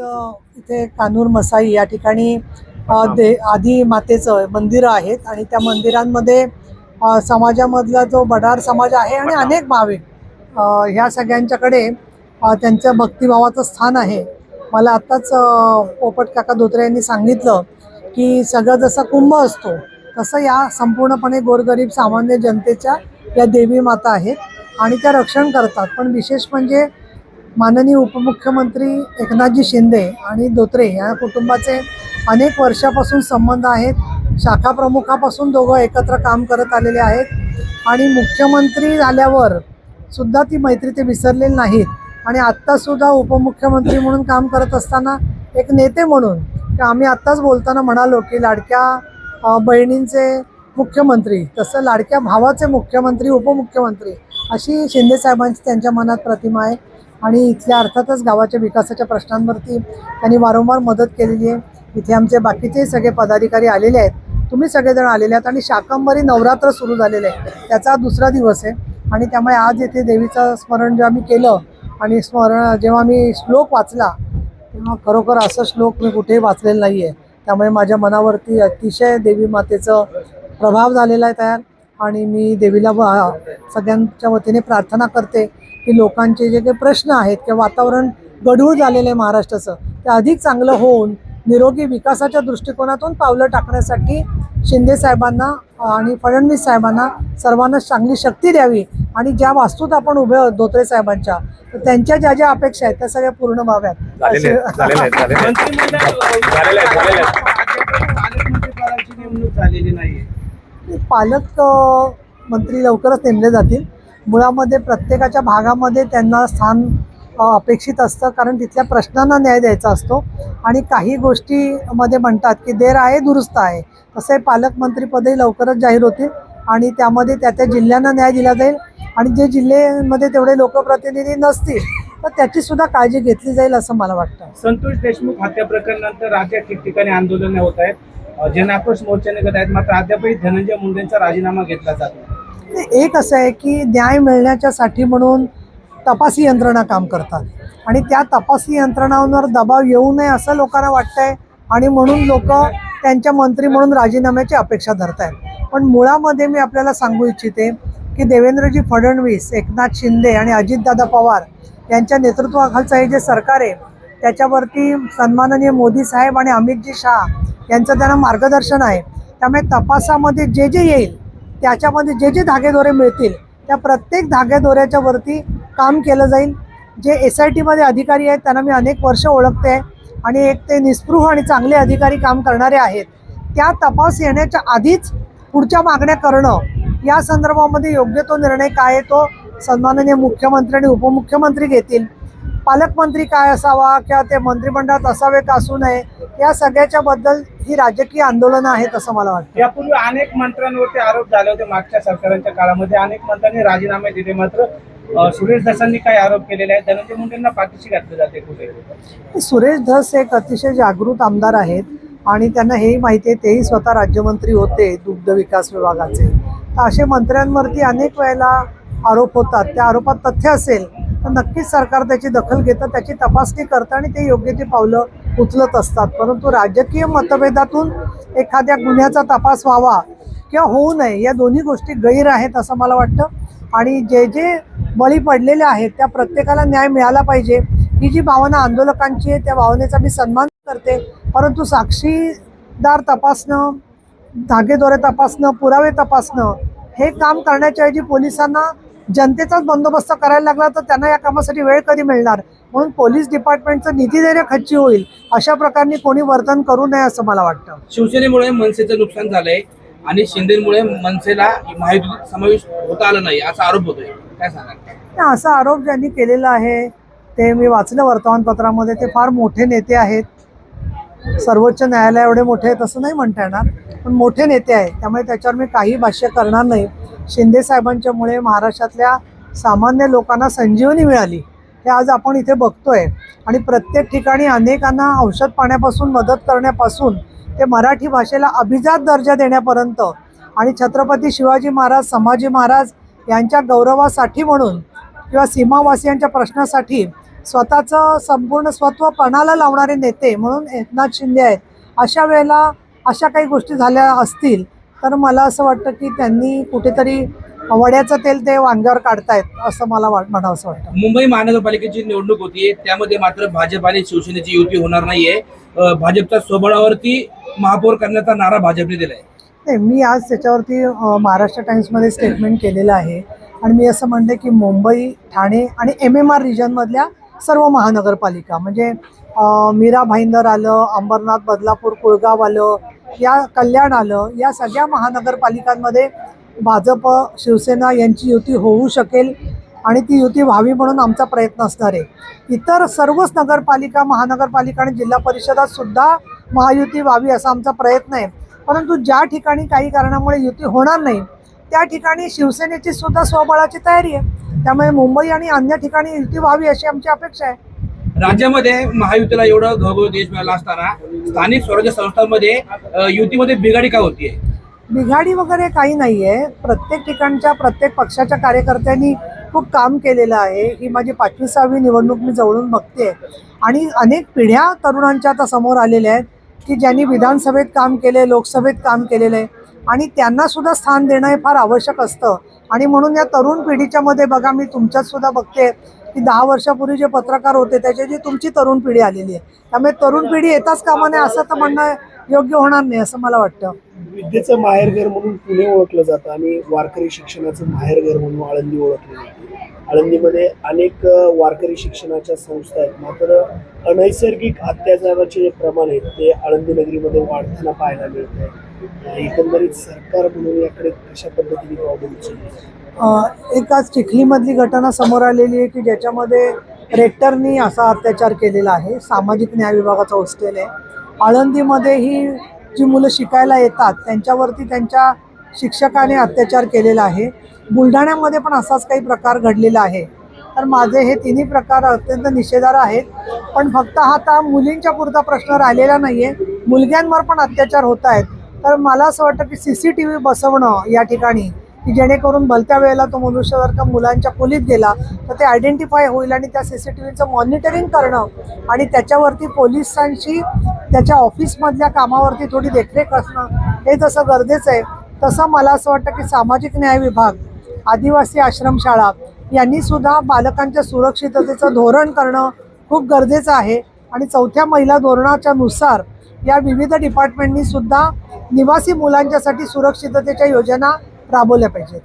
इथे कानूर मसाई या ठिकाणी दे आदी मातेचं मंदिरं आहेत आणि त्या मंदिरांमध्ये समाजामधला जो बडार समाज आहे आणि अनेक भाविक ह्या सगळ्यांच्याकडे त्यांच्या भक्तिभावाचं स्थान आहे. मला आत्ताच पोपट काका धोत्रे यांनी सांगितलं की सगळं जसं कुंभ असतो तसं या संपूर्णपणे गोरगरीब सामान्य जनतेच्या या देवी माता आहेत आणि त्या रक्षण करतात. पण विशेष म्हणजे माननीय उपमुख्यमंत्री एकनाथजी शिंदे आणि धोत्रे या कुटुंबाचे अनेक वर्षापासून संबंध आहेत. शाखा प्रमुखापासून दोघं एकत्र काम करत आलेले आहेत. आणि मुख्यमंत्री झाल्यावर सुद्धा ती मैत्री ते विसरलेली नाहीत. आणि आत्तासुद्धा उपमुख्यमंत्री म्हणून काम करत असताना एक नेते म्हणून की आम्ही आत्ताच बोलताना म्हणालो की लाडक्या बहिणींचे मुख्यमंत्री तसं लाडक्या भावाचे मुख्यमंत्री उपमुख्यमंत्री अशी शिंदे साहेबांची त्यांच्या मनात प्रतिमा आहे. आणि इथल्या अर्थातच गावाच्या विकासाच्या प्रश्नांवरती त्यांनी वारंवार मदत केलेली आहे. इथे आमचे बाकीचे सगळे पदाधिकारी आलेले आहेत. तुम्ही सगळेजण आलेले आहेत आणि शाकंबरी नवरात्र सुरू झालेलं आहे. त्याचा दुसरा दिवस आहे. आणि त्यामुळे आज येथे देवीचं स्मरण जेव्हा मी केलं आणि स्मरण जेव्हा मी श्लोक वाचला तेव्हा खरोखर असं श्लोक मी कुठेही वाचलेलं नाही आहे त्यामुळे माझ्या मनावरती अतिशय देवी मातेचं प्रभाव झालेला आहे तयार. आणि मी देवीला व- सगळ्यांच्या वतीने प्रार्थना करते की लोकांचे जे काही प्रश्न आहेत किंवा वातावरण गढूळ झालेलं आहे महाराष्ट्राचं ते अधिक चांगलं होऊन निरोगी विकासाच्या दृष्टिकोनातून पावलं टाकण्यासाठी शिंदे साहेबांना आणि फडणवीस साहेबांना सर्वांना चांगली शक्ती द्यावी आणि ज्या वास्तूत आपण उभे आहोत धोत्रे साहेबांच्या तर त्यांच्या ज्या ज्या अपेक्षा आहेत त्या सगळ्या पूर्ण व्हाव्यात. झालेले नाहीये. पालक मंत्री लवकरच नेमले जातील. मुळामध्ये प्रत्येकाच्या भागामध्ये त्यांना स्थान अपेक्षित असतं. कारण तिथल्या प्रश्नांना न्याय द्यायचा असतो. आणि काही गोष्टीमध्ये म्हणतात की देर आहे दुरुस्त आहे. तसे पालकमंत्रीपदही लवकरच जाहीर होतील. आणि त्यामध्ये त्या त्या जिल्ह्यांना न्याय दिला जाईल. आणि जे जिल्ह्यामध्ये तेवढे लोकप्रतिनिधी नसतील तर त्याची सुद्धा काळजी घेतली जाईल असं मला वाटतं. संतोष देशमुख हत्या प्रकरणानंतर राज्यात ठिकठिकाणी आंदोलने होत आहेत. जनाक्रोश मोर्चाने करत आहेत मात्र अद्यापही धनंजय मुंडेंचा राजीनामा घेतला जात नाही. एक असं आहे की न्याय मिळण्याच्यासाठी म्हणून तपासी यंत्रणा काम करतात. आणि त्या तपासी यंत्रणांवर दबाव येऊ नये असं लोकांना वाटतंय आणि म्हणून लोक त्यांच्या मंत्री म्हणून राजीनाम्याची अपेक्षा धरत आहेत पण मुळामध्ये मी आपल्याला सांगू इच्छिते की देवेंद्रजी फडणवीस एकनाथ शिंदे आणि अजितदादा पवार यांच्या नेतृत्वाखालचं हे जे सरकार आहे त्याच्यावरती सन्माननीय मोदी साहेब आणि अमितजी शाह यांचं त्यांना मार्गदर्शन आहे. त्यामुळे तपासामध्ये जे जे येईल त्याच्यामध्ये जे जे धागेदोरे मिळतील त्या प्रत्येक धागेदोऱ्याच्या वरती काम केलं जाईल. जे एस आय टीमध्ये अधिकारी आहेत त्यांना मी अनेक वर्ष ओळखते आणि एक ते निस्पृह आणि चांगले अधिकारी काम करणारे आहेत. त्या तपास येण्याच्या आधीच पुढच्या मागण्या करणं या संदर्भामध्ये योग्य तो निर्णय काय आहे तो सन्माननीय मुख्यमंत्री आणि उपमुख्यमंत्री घेतील. पालकमंत्री काय असावा किंवा ते मंत्रिमंडळात असावे का असू नये या सगळ्याच्याबद्दल ही राजकीय आंदोलनं आहेत असं मला वाटतं. यापूर्वी अनेक मंत्र्यांवरती आरोप झाले होते मागच्या सरकारांच्या काळामध्ये. अनेक मंत्र्यांनी राजीनामे दिले. मात्र अ, सुरेश धसांनी काही आरोप केलेले आहेत. धनंजय मुंडेंना पाठीशी घातले जाते कुठे? सुरेश धस एक अतिशय जागृत आमदार आहेत आणि त्यांना हेही माहिती आहे तेही स्वतः राज्यमंत्री होते दुग्ध विकास विभागाचे. तर असे मंत्र्यांवरती अनेक वेळेला आरोप होतात. त्या आरोपात तथ्य असेल तर नक्कीच सरकार त्याची दखल घेतं त्याची तपासणी करतं आणि ते योग्य ती पावलं उचलत असतात. परंतु राजकीय मतभेदातून एखाद्या गुन्ह्याचा तपास व्हावा किंवा होऊ नये या दोन्ही गोष्टी गैर आहेत असं मला वाटतं. आणि जे जे बळी पडलेले आहेत त्या प्रत्येकाला न्याय मिळाला पाहिजे. ही जी भावना आंदोलकांची आहे त्या भावनेचा मी सन्मान करते. परंतु साक्षीदार तपासणं धागेदोरे तपासणं पुरावे तपासणं हे काम करण्याच्या ऐवजी पोलिसांना जनतेचाच बंदोबस्त करायला लागला तर त्यांना या कामासाठी वेळ कधी मिळणार? म्हणून पोलीस डिपार्टमेंटचं निधीधैर्य खच्ची होईल अशा प्रकारे कोणी वर्तन करू नये असं मला वाटतं. शिवसेनेमुळे मनसेचं नुकसान झालंय आणि शिंदेमुळे मनसेला महायुतीत समावेश होता आला नाही असा आरोप होतोय. काय नाही, असा आरोप ज्यांनी केलेला आहे ते मी वाचलं वर्तमानपत्रामध्ये ते फार मोठे नेते आहेत. सर्वोच्च न्यायालय एवढे मोठे आहेत असं नाही म्हणता येणार. पण मोठे नेते आहेत. त्यामुळे त्याच्यावर मी काही भाष्य करणार नाही. शिंदे साहेबांच्यामुळे महाराष्ट्रातल्या सामान्य लोकांना संजीवनी मिळाली. हे आज आपण इथे बघतोय. आणि प्रत्येक ठिकाणी अनेकांना औषध पाण्यापासून मदत करण्यापासून ते मराठी भाषेला अभिजात दर्जा देण्यापर्यंत आणि छत्रपती शिवाजी महाराज संभाजी महाराज यांच्या गौरवासाठी म्हणून किंवा सीमावासियांच्या प्रश्नासाठी स्वतःचं संपूर्ण स्वत्व पणाला लावणारे नेते म्हणून एकनाथ शिंदे आहेत. अशा वेळेला अशा काही गोष्टी झाल्या असतील तर मला असं वाटतं की त्यांनी कुठेतरी वड्याचं तेल ते वांग्यावर काढतायत असं मला वाट म्हणावं असं वाटतं. मुंबई महानगरपालिकेची निवडणूक होतीये त्यामध्ये मात्र भाजप आणि शिवसेनेची युती होणार नाहीये. भाजपच्या स्वबळावरती महापौर करण्याचा नारा भाजपने दिलाय. नाही मी आज त्याच्यावरती महाराष्ट्र टाइम्समध्ये स्टेटमेंट केलेलं आहे. आणि मी असं म्हणते की मुंबई ठाणे आणि एम एम आर रिजनमधल्या सर्व महानगरपालिका म्हणजे मीरा भाईंदर आलं अंबरनाथ बदलापूर कुळगाव आलं या कल्याण आलं या सगळ्या महानगरपालिकांमध्ये भाजप शिवसेना यांची युती होऊ शकेल आणि ती युती व्हावी म्हणून आमचा प्रयत्न असणार आहे. इतर सर्वच नगरपालिका महानगरपालिका आणि जिल्हा परिषदात सुद्धा महायुती व्हावी असा आमचा प्रयत्न आहे. परंतु ज्या ठिकाणी काही कारणामुळे युती होणार नाही त्या ठिकाणी शिवसेनेची सुद्धा स्वबळाची तयारी आहे. त्यामुळे मुंबई आणि अन्य ठिकाणी युती व्हावी अशी आमची अपेक्षा आहे. राज्यामध्ये महायुतीला एवढं घवघव देश मिळाला असताना स्थानिक स्वराज्य संस्थांमध्ये युतीमध्ये बिघाडी का होतीये? बिघाडी वगैरे काही नाही आहे प्रत्येक ठिकाणच्या प्रत्येक पक्षाच्या कार्यकर्त्यांनी खूप काम केलेलं आहे. ही माझी पाचवी सहावी निवडणूक मी जवळून बघते. आणि अनेक पिढ्या तरुणांच्या आता समोर आलेल्या आहेत की ज्यांनी विधानसभेत काम केले लोकसभेत काम केलेलं आहे. आणि त्यांना सुद्धा स्थान देणं हे फार आवश्यक असतं. आणि म्हणून या तरुण पिढीच्या मध्ये बघा मी तुमच्यात सुद्धा बघते की दहा वर्षापूर्वी जे पत्रकार होते त्याच्याची तुमची तरुण पिढी आलेली आहे त्यामुळे तरुण पिढी येताच कामा नये असं तर म्हणणं योग्य होणार नाही असं मला वाटतं. विद्येचं माहेरघर म्हणून पुणे ओळखलं जातं आणि वारकरी शिक्षणाचं माहेरघर म्हणून आळंदी ओळखली जाते. आळंदीमध्ये अनेक वारकरी शिक्षणाच्या संस्था आहेत मात्र अनैसर्गिक अत्याचाराचे जे प्रमाण आहेत ते आळंदी नगरीमध्ये वाढताना पाहायला मिळत आहे. एकंदरीत सरकार म्हणून याकडे कशा पद्धतीने पावलं उचलली? चिखलीमधली घटना समोर आलेली आहे की ज्याच्यामध्ये रेक्टरनी असा अत्याचार केलेला आहे. सामाजिक न्याय विभागाचं हॉस्टेल आहे. आळंदीमध्ये ही जी मुलं शिकायला येतात त्यांच्यावरती त्यांच्या शिक्षकाने अत्याचार केलेला आहे. बुलढाण्यामध्ये पण असाच काही प्रकार घडलेला आहे. तर माझे हे तिन्ही प्रकार अत्यंत निषेधार आहेत. पण फक्त हा आता मुलींच्या पुरता प्रश्न राहिलेला नाही आहे मुलग्यांवर पण अत्याचार होत आहेत. तर मला असं वाटतं की सी सी टी व्ही बसवणं या ठिकाणी की जेणेकरून भलत्या वेळेला तो मनुष्य जर का मुलांच्या खोलीत गेला तर ते आयडेंटिफाय होईल आणि त्या सी सी टी व्हीचं मॉनिटरिंग करणं आणि त्याच्यावरती पोलिसांशी त्याच्या ऑफिसमधल्या कामावरती थोडी देखरेख असणं हे जसं गरजेचं आहे तसं मला असं वाटतं की सामाजिक न्याय विभाग आदिवासी आश्रमशाळा यांनी सुद्धा बालकांच्या सुरक्षिततेचं धोरण करणं खूप गरजेचं आहे. आणि चौथ्या महिला धोरणाच्या नुसार या विविध डिपार्टमेंटनी सुद्धा निवासी मुलांच्यासाठी सुरक्षिततेच्या योजना राबवल्या पाहिजेत.